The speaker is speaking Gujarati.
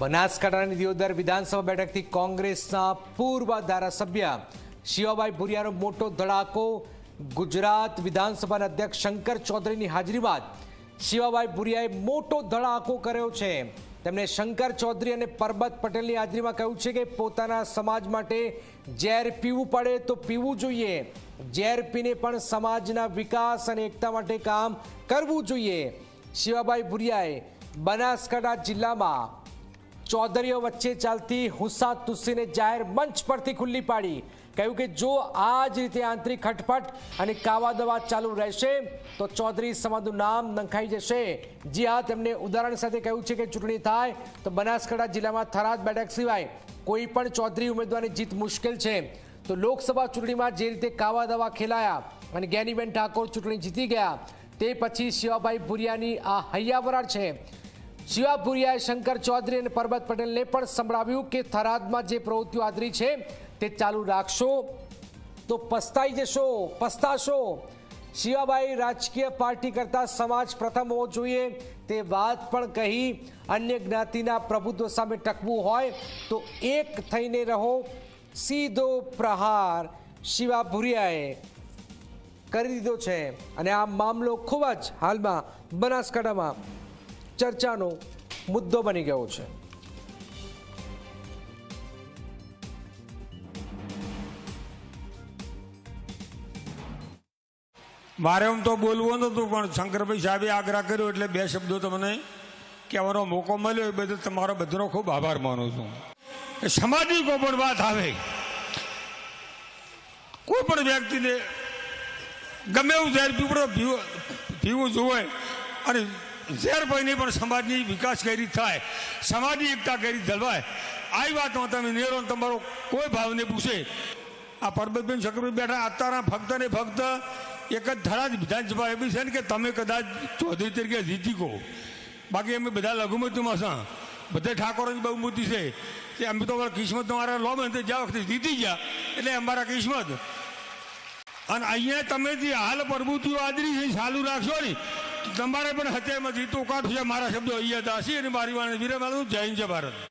બનાસકાંઠાની દિયોદર વિધાનસભા બેઠકથી કોંગ્રેસના પૂર્વ ધારાસભ્ય શિવાભાઈ ભુરિયાનો મોટો ધડાકો. ગુજરાત વિધાનસભાના અધ્યક્ષ શંકર ચૌધરીની હાજરી બાદ શિવાભાઈ ભુરિયાએ મોટો ધડાકો કર્યો છે. તેમણે શંકર ચૌધરી અને પરબત પટેલની હાજરીમાં કહ્યું છે કે પોતાના સમાજ માટે ઝેર પીવું પડે તો પીવું જોઈએ. ઝેર પીને પણ સમાજના વિકાસ અને એકતા માટે કામ કરવું જોઈએ. શિવાભાઈ ભુરિયાએ બનાસકાંઠા જિલ્લામાં ચૌધરીઓ વચ્ચે ચાલતી હુસ્સા તુસ્સીને જાહેર મંચ પરથી ખુલ્લી પાડી કહ્યું કે જો આ જ રીતે આંતરિક ખટપટ અને કાવા દવા ચાલુ રહેશે તો ચૌધરી સમાજનું નામ નંખાઈ જશે જી હા તેમણે ઉદાહરણ સાથે કહ્યું છે કે ચૂંટણી થાય તો બનાસકાંઠા જિલ્લામાં થરાદ બેઠક સિવાય કોઈ પણ ચૌધરી ઉમેદવારની જીત મુશ્કેલ છે તો લોકસભા ચૂંટણીમાં જે રીતે કાવા દવા ખેલાયા અને જ્ઞાનીબેન ઠાકોર ચૂંટણી જીતી ગયા તે પછી શિવાભાઈ ભુરિયાની આ હૈયાવરાળ છે શિવાપુરિયાએ શંકર ચૌધરી અને પરબત પટેલને પણ સંભળાવ્યું કે થરાદમાં જે પ્રવૃત્તિઓ આદરી છે, તે ચાલુ રાખશો. તો પસ્તાઈ જશો, પસ્તાશો. શિવાબાઈ રાજકીય પાર્ટી કરતા સમાજ પ્રથમ હોવો જોઈએ, તે વાત પણ કહી અન્ય જ્ઞાતિના પ્રભુત્વ સામે ટકવું હોય, તો એક થઈને રહો. સીધો પ્રહાર શિવા ભુરિયાએ કરી દીધો છે. અને આ મામલો ખૂબ જ હાલમાં બનાસકાંઠામાં ચર્ચાનો મુદ્દો બની ગયો છે. મારે એમ તો બોલવું નહોતું, પણ શંકરભાઈ સાહેબે આગ્રહ કર્યો એટલે બે શબ્દો તમને કહેવાનો મોકો મળ્યો, એ બદલ તમારો બધાનો ખૂબ આભાર માનું છું. સમાજની કોઈ પણ વાત આવે, કોઈ પણ વ્યક્તિને ગમે એવું ઝેર પીવડો પીવું પીવું જોવે અને ઝેર ભાઈને પણ સમાજની વિકાસ કઈ રીત થાય, સમાજની એકતા કઈ રીત જળવાય. આવી વાતમાં તમે નેરો તમારો કોઈ ભાવને પૂછે. આ પરબતબેન શંકરભાઈ બેઠા અત્યારના ફક્ત ને ફક્ત એક જ થરાદ વિધાનસભા એવી છે ને કે તમે કદાચ ચૌધરી તરીકે જીતી કહો બાકી અમે બધા લઘુમતીમાં છે. બધા ઠાકોરની બહુ છે. તે અમે તો અમારા કિસ્મત તમારા લો ને તે જ્યાં વખતે જીતી ગયા, એટલે અમારા કિસ્મત. અને અહીંયા તમે જે હાલ પ્રભુતિઓ આદરી છે, ચાલુ રાખશો ને તમારે પણ હત્યામાં જીતો કાઢશે, મારા શબ્દો અહીંયા દાસી અને મારી વાણી વિરમાનું જય હિન્દ, જય ભારત.